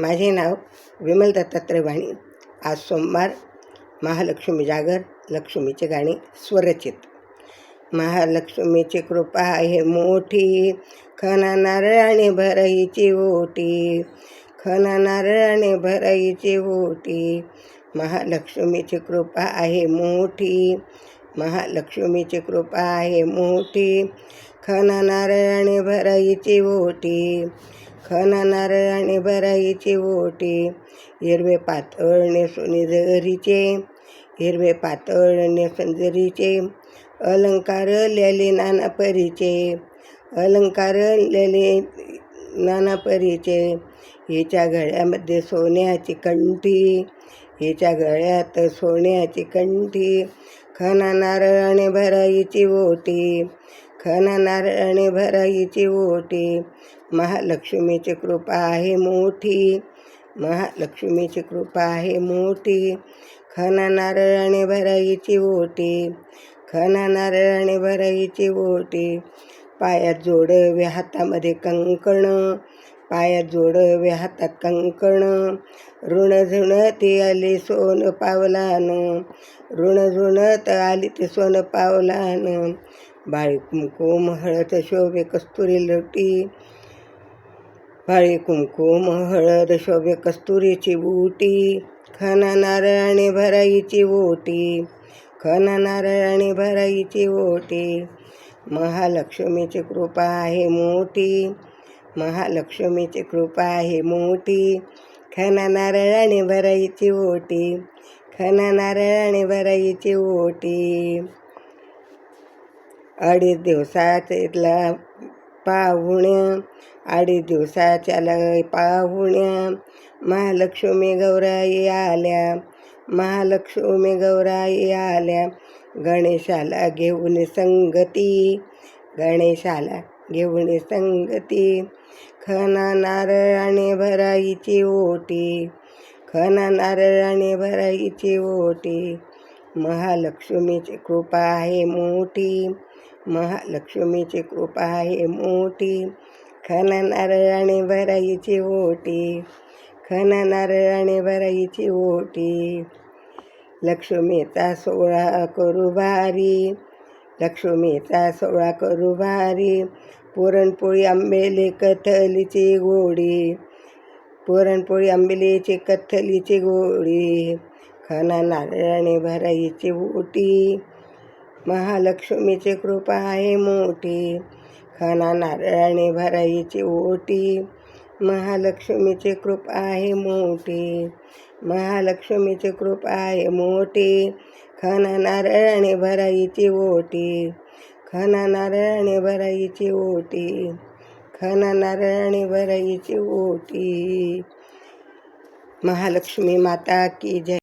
माझे नाव विमल दत्तात्रय वाणी. आज सोमवार महालक्ष्मी जागर लक्ष्मीचे गाणे स्वरचित. महालक्ष्मीची कृपा आहे मोठी खना नारळाने भराईची ओटी खना नारळाने भराईची ओटी. महालक्ष्मीची कृपा आहे मोठी महालक्ष्मीची कृपा आहे मोठी खन नारळाने भराईची ओटी. खन नारळाने भराईची ओटी हिरवे पातळ नेसुनी जरीचे हिरवे पातळ नेसून जरीचे अलंकार लिहिले नाना परीचे अलंकार लेले नाना परीचे हिच्या गळ्यामध्ये सोन्याची कंठी हिच्या गळ्यात सोन्याची कंठी खना नारळाने भराईची ओटी खन नारळाने भराईची ओटी. महालक्ष्मीची कृपा आहे मोठी. महालक्ष्मीची कृपा आहे मोठी. खन नारळाने भराईची ओटी. खन नारळाने भराईची ओटी. पायात जोडवे हातामध्ये कंकण. पायात जोडवे हातात कंकण. ऋण झुणती आली सोन पावलान. ऋण झुणत आली ते सोन पावलान. बाळी कुमकुम हळद शोभे कस्तुरी लोटी. बाळी कुमकुम हळद शोभे कस्तुरीची बूटी. खना नारळाने भराईची ओटी खना नारळाने भराईची ओटी महालक्ष्मीची कृपा आहे मोठी. महालक्ष्मीची कृपा आहे मोठी. खना नारळाने भराईची ओटी खना नारळाने भराईची ओटी. अडीच दिवसातला पाहुण्या अडीच दिवसाच्याला पाहुण्या महालक्ष्मी गौराई आल्या महालक्ष्मी गौराई आल्या. गणेशाला घेऊन संगती गणेशाला घेऊन संगती. खना नारळाने भराईची ओटी. खना नारळाने भराईची ओटी. महालक्ष्मीची कृपा आहे मोठी. महालक्ष्मीची कृपा आहे मोठी. खना नारळाने भराईची ओटी. खना नारळाने भराईची ओटी. लक्ष्मीचा सोहळा करू भारी. लक्ष्मीचा सोहळा करू भारी पुरणपोळी आंबेले कथलीची गोडी. पुरणपोळी आंबेलीची कथलीची गोडी. खना नारळाने भराईची ओटी महालक्ष्मीची कृपा आहे मोठी. खाना नारळाने भराईची ओटी महालक्ष्मीचे कृप आहे मोठी. महालक्ष्मीचे कृप आहे मोठी. खना नारळाने भराईची ओटी. खना नारळाने भराईची ओटी. खना नारळाने भराईची ओटी. महालक्ष्मी माता की जय.